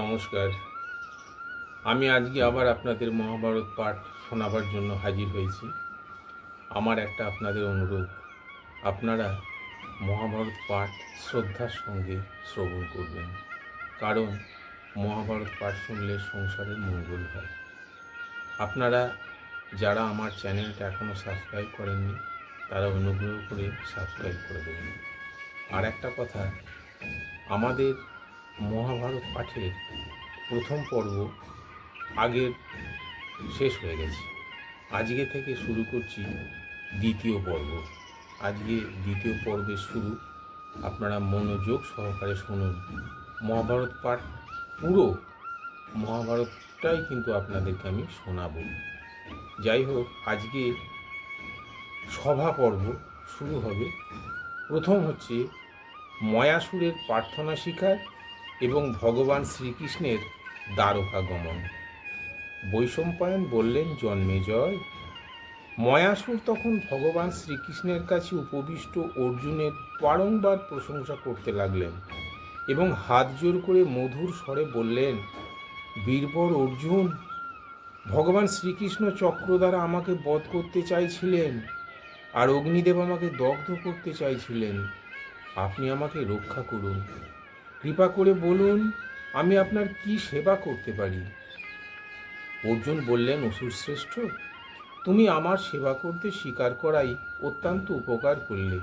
নমস্কার। আমি আজকে আবার আপনাদের মহাভারত পাঠ শোনাবার জন্য হাজির হয়েছি। আমার একটা আপনাদের অনুরোধ। আপনারা মহাভারত পাঠ শ্রদ্ধার সঙ্গে শ্রবণ করবেন, কারণ মহাভারত পাঠ শুনলে সংসারের মঙ্গল হয়। আপনারা যারা আমার চ্যানেলটা এখনও সাবস্ক্রাইব করেননি, তারা অনুগ্রহ করে সাবস্ক্রাইব করে দেবেন। আর একটা কথা, আমাদের মহাভারত পাঠের প্রথম পর্ব আগের শেষ হয়ে গেছে। আজকে থেকে শুরু করছি দ্বিতীয় পর্ব। আজকে দ্বিতীয় পর্বের শুরু আপনারা মনোযোগ সহকারে শুনুন। মহাভারত পাঠ পুরো মহাভারতটাই কিন্তু আপনাদেরকে আমি শোনাবো। যাই হোক, আজকে সভা পর্ব শুরু হবে। প্রথম হচ্ছে ময়াসুরের প্রার্থনা শিকার এবং ভগবান শ্রীকৃষ্ণের দ্বারকা গমন বৈষম্পায়ন বললেন, জন্মে জয়। ময়াসুর তখন ভগবান শ্রীকৃষ্ণের কাছে উপবিষ্ট অর্জুনের বারংবার প্রশংসা করতে লাগলেন এবং হাত জোর করে মধুর স্বরে বললেন, বীরবর অর্জুন, ভগবান শ্রীকৃষ্ণ চক্র দ্বারা আমাকে বধ করতে চাইছিলেন আর অগ্নিদেব আমাকে দগ্ধ করতে চাইছিলেন। আপনি আমাকে রক্ষা করুন। কৃপা করে বলুন, আমি আপনার কি সেবা করতে পারি? অর্জুন বললেন, অসুর শ্রেষ্ঠ, তুমি আমার সেবা করতে স্বীকার করাই অত্যন্ত উপকার করলে।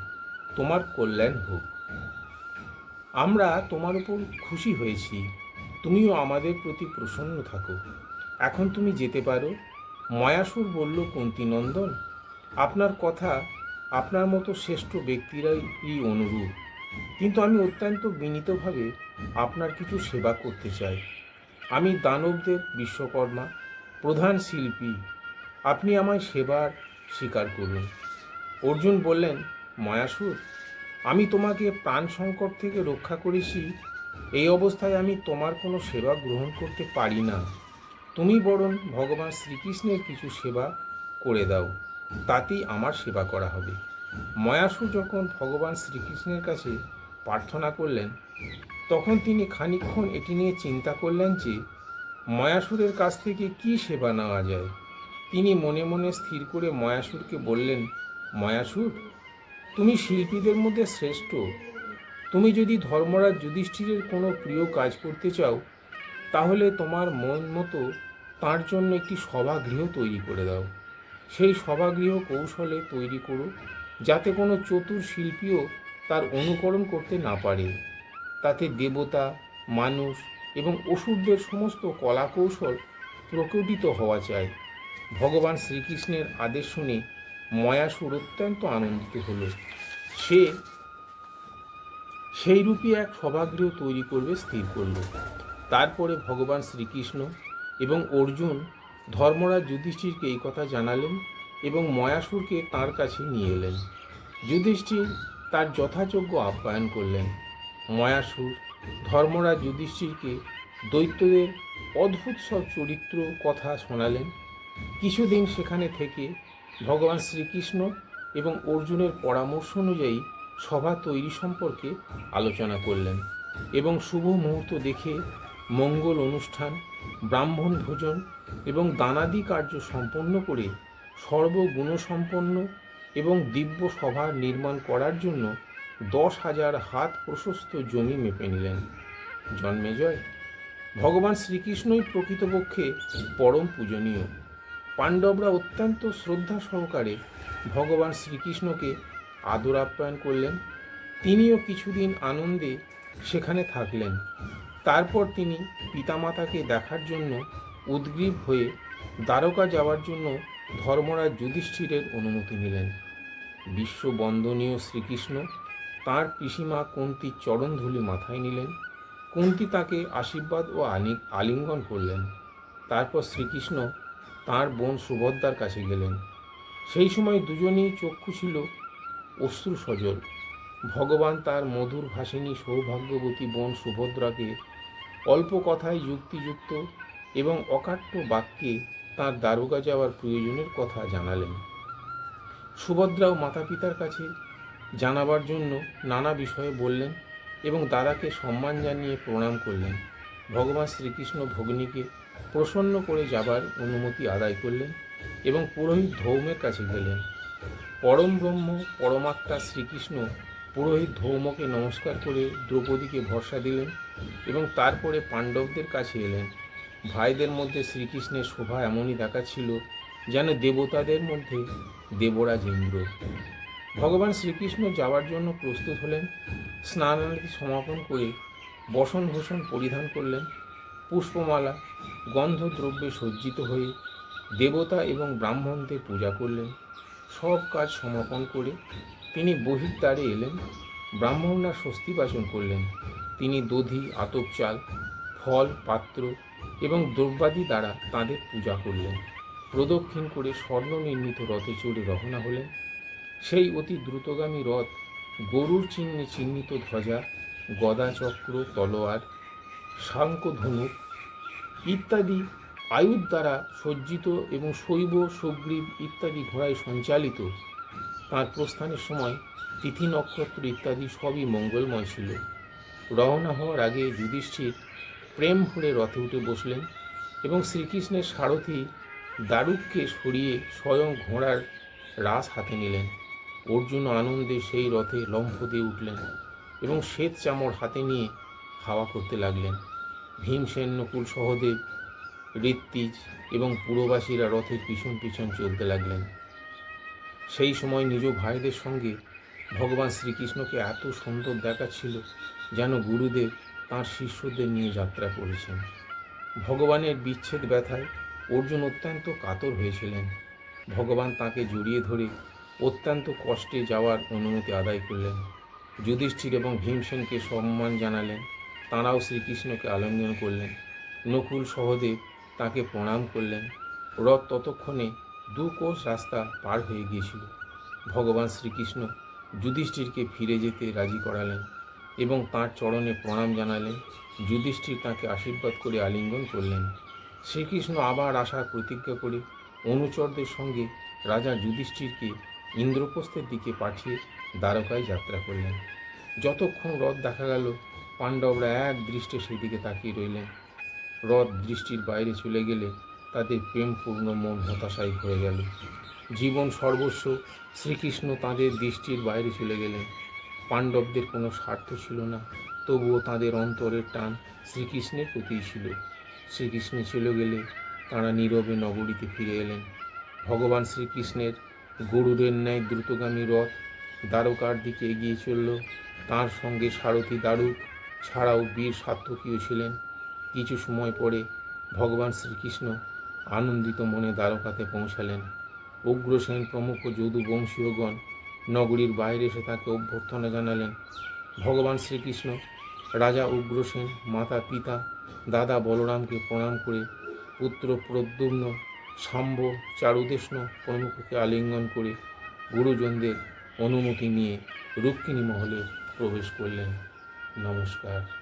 তোমার কল্যাণ হোক। আমরা তোমার উপর খুশি হয়েছি। তুমিও আমাদের প্রতি প্রসন্ন থাকো। এখন তুমি যেতে পারো। ময়াসুর বলল, কুন্তিনন্দন, আপনার কথা আপনার মতো শ্রেষ্ঠ ব্যক্তিরাই অনুরূপ। কিন্তু আমি অত্যন্ত বিনীতভাবে আপনার কিছু সেবা করতে চাই। আমি দানবদেব বিশ্বকর্মা, প্রধান শিল্পী। আপনি আমায় সেবার স্বীকার করুন। অর্জুন বললেন, মায়াসুর, আমি তোমাকে প্রাণ সংকট থেকে রক্ষা করেছি। এই অবস্থায় আমি তোমার কোনো সেবা গ্রহণ করতে পারি না। তুমি বরং ভগবান শ্রীকৃষ্ণের কিছু সেবা করে দাও। তাতেই আমার সেবা করা হবে। ময়াসু যখন ভগবান শ্রীকৃষ্ণের কাছে প্রার্থনা করলেন, তখন তিনি খানিকক্ষণ এটি নিয়ে চিন্তা করলেন যে, ময়াসুরের কাছ থেকে কি সেবা নেওয়া যায়? তিনি মনে মনে স্থির করে ময়াসুরকে বললেন, ময়াসুর, তুমি শিল্পীদের মধ্যে শ্রেষ্ঠ। তুমি যদি ধর্মরাজ যুধিষ্ঠিরের কোনো প্রিয় কাজ করতে চাও, তাহলে তোমার মন মতো তার জন্য একটি সভাগৃহ তৈরি করে দাও। সেই সভাগৃহ কৌশলে তৈরি করো। যাতে কোনো চতুর শিল্পীও তার অনুকরণ করতে না পারে। তাতে দেবতা, মানুষ এবং অসুরদের সমস্ত কলা কৌশল প্রকটিত হওয়া চাই। ভগবান শ্রীকৃষ্ণের আদেশ শুনে ময়াসুর অত্যন্ত আনন্দিত হল। সে সেই রূপে এক সভাগৃহ তৈরি করবে, স্থির করল। তারপরে ভগবান শ্রীকৃষ্ণ এবং অর্জুন ধর্মরাজ যুধিষ্ঠিরকে এই কথা জানালেন এবং ময়াসুরকে তার কাছে নিয়ে এলেন। যুধিষ্ঠির তার যথাযোগ্য আপ্যায়ন করলেন। ময়াসুর ধর্মরাজ যুধিষ্ঠিরকে দৈত্যদের অদ্ভুত সব চরিত্র কথা শোনালেন। কিছুদিন সেখানে থেকে ভগবান শ্রীকৃষ্ণ এবং অর্জুনের পরামর্শ অনুযায়ী সভা তৈরি সম্পর্কে আলোচনা করলেন এবং শুভ মুহূর্ত দেখে মঙ্গল অনুষ্ঠান, ব্রাহ্মণ ভোজন এবং দানাদি কার্য সম্পন্ন করে সর্বগুণসম্পন্ন এবং দিব্য সভা নির্মাণ করার জন্য দশ হাজার হাত প্রশস্ত জমি মেপে নিলেন। জন্মেজয় ভগবান শ্রীকৃষ্ণই প্রকৃতপক্ষে পরম পূজনীয়। পাণ্ডবরা অত্যন্ত শ্রদ্ধা সহকারে ভগবান শ্রীকৃষ্ণকে আদর আপ্যায়ন করলেন। তিনিও কিছুদিন আনন্দে সেখানে থাকলেন। তারপর তিনি পিতামাতাকে দেখার জন্য উদ্গ্রীব হয়ে দ্বারকা যাওয়ার জন্য ধর্মরাজ যুধিষ্ঠিরের অনুমতি নিলেন। বিশ্ববন্দনীয় শ্রীকৃষ্ণ তাঁর পিসিমা কুন্তির চরণধুলি মাথায় নিলেন। কুন্তি তাকে আশীর্বাদ ও আলি, আলিঙ্গন করলেন। তারপর শ্রীকৃষ্ণ তাঁর বোন সুভদ্রার কাছে গেলেন। সেই সময় দুজনেই চক্ষু ছিল অশ্রু সজল। ভগবান তার মধুর ভাসিনী সৌভাগ্যবতী বোন সুভদ্রাকে অল্প কথায় যুক্তিযুক্ত এবং অকাট্য বাক্যে তাঁর দারোগা যাওয়ার প্রয়োজনের কথা জানালেন। সুভদ্রাও মাতা পিতার কাছে জানাবার জন্য নানা বিষয়ে বললেন এবং দাদাকে সম্মান জানিয়ে প্রণাম করলেন। ভগবান শ্রীকৃষ্ণ ভগ্নীকে প্রসন্ন করে যাবার অনুমতি আদায় করলেন এবং পুরোহিত ধৌমের কাছে গেলেন। পরম ব্রহ্ম, পরমাত্মা শ্রীকৃষ্ণ পুরোহিত ধৌমকে নমস্কার করে দ্রৌপদীকে ভরসা দিলেন এবং তারপরে পাণ্ডবদের কাছে এলেন। ভাইদের মধ্যে শ্রীকৃষ্ণের শোভা এমনই দেখাচ্ছিল যেন দেবতাদের মধ্যে দেবরাজ ইন্দ্র ভগবান শ্রীকৃষ্ণ যাওয়ার জন্য প্রস্তুত হলেন, স্নানাদি সমাপন করে বসন ভূষণ পরিধান করলেন, পুষ্পমালা, গন্ধদ্রব্যে সজ্জিত হয়ে দেবতা এবং ব্রাহ্মণদের পূজা করলেন। সব কাজ সমাপন করে তিনি বহির্দ্বারে এলেন, ব্রাহ্মণরা স্বস্তি বাচন করলেন। তিনি দধি আতপ চাল ফল, পাত্র এবং দ্রব্যাদি দ্বারা তাদের পূজা করলেন। প্রদক্ষিণ করে স্বর্ণ নির্মিত রথে চড়ে রওনা হলেন। সেই অতি দ্রুতগামী রথ গরুর চিহ্নে চিহ্নিত ধ্বজা গদা চক্র তলোয়ার ধনুক ইত্যাদি আয়ুর দ্বারা সজ্জিত এবং শৈব, সুগ্রীব ইত্যাদি ঘোড়ায় সঞ্চালিত। তাঁর প্রস্থানের সময় তিথি নক্ষত্র ইত্যাদি সবই মঙ্গলময় ছিল। রওনা হওয়ার আগে যুধিষ্ঠির প্রেম ভরে রথে উঠে বসলেন এবং শ্রীকৃষ্ণের সারথি দারুককে সরিয়ে স্বয়ং ঘোড়ার রাস হাতে নিলেন। অর্জুন আনন্দে সেই রথে লম্ফ দিয়ে উঠলেন এবং শ্বেত চামড় হাতে নিয়ে হাওয়া করতে লাগলেন। ভীমসেন, নকুল সহদেব, ঋত্বিজ এবং পুরবাসীরা রথের পিছন পিছন চলতে লাগলেন। সেই সময় নিজ ভাইদের সঙ্গে ভগবান শ্রীকৃষ্ণকে এত সুন্দর দেখাচ্ছিল যেন গুরুদেব তাঁর শিষ্যদের নিয়ে যাত্রা করেছেন। ভগবানের বিচ্ছেদ ব্যথায় অর্জুন অত্যন্ত কাতর হয়েছিলেন। ভগবান তাকে জড়িয়ে ধরে অত্যন্ত কষ্টে যাওয়ার অনুমতি আদায় করলেন। যুধিষ্ঠির এবং ভীমসেনকে সম্মান জানালেন। তাঁরাও শ্রীকৃষ্ণকে আলিঙ্গন করলেন। নকুল সহদেব তাকে প্রণাম করলেন। রথ ততক্ষণে দু কোষ রাস্তা পার হয়ে গিয়েছিল। ভগবান শ্রীকৃষ্ণ যুধিষ্ঠিরকে ফিরে যেতে রাজি করালেন। এবং তাঁর চরণে প্রণাম জানালেন। যুধিষ্ঠির তাকে আশীর্বাদ করে আলিঙ্গন করলেন। শ্রীকৃষ্ণ আবার আসার প্রতিজ্ঞা করে অনুচরদের সঙ্গে রাজা যুধিষ্ঠিরকে ইন্দ্রপ্রস্থের দিকে পাঠিয়ে দ্বারকায় যাত্রা করলেন। যতক্ষণ রথ দেখা গেল, পাণ্ডবরা এক দৃষ্টে সেই দিকে তাকিয়ে রইলেন। রথ দৃষ্টির বাইরে চলে গেলে তাদের প্রেমপূর্ণ মন হতাশায় ভরে গেল। জীবন সর্বস্ব, শ্রীকৃষ্ণ তাদের দৃষ্টির বাইরে চলে গেলেন। পাণ্ডবদের কোনো স্বার্থ ছিল না। তবুও তাদের অন্তরের টান শ্রীকৃষ্ণের প্রতিই ছিল। শ্রীকৃষ্ণ চলে গেলে তারা নীরবে নগরীতে ফিরে এলেন। ভগবান শ্রীকৃষ্ণের গরুরের ন্যায় দ্রুতগামী রথ দ্বারকার দিকে এগিয়ে চলল। তার সঙ্গে সারথী দারুক ছাড়াও বীর সাত্তকীয় ছিলেন। কিছু সময় পরে ভগবান শ্রীকৃষ্ণ আনন্দিত মনে দ্বারকাতে পৌঁছালেন। উগ্রসেন প্রমুখ যদু বংশীয়গণ নগরীর বাইরে এসে তাকে অভ্যর্থনা জানালেন। ভগবান শ্রীকৃষ্ণ, রাজা উগ্রসেন মাতা পিতা, দাদা বলরামকে প্রণাম করে পুত্র প্রদ্যুম্ন সাম্ব চারুদেষ্ণ প্রমুখকে আলিঙ্গন করে গুরুজনদের অনুমতি নিয়ে রুক্মিণী মহলে প্রবেশ করলেন। নমস্কার।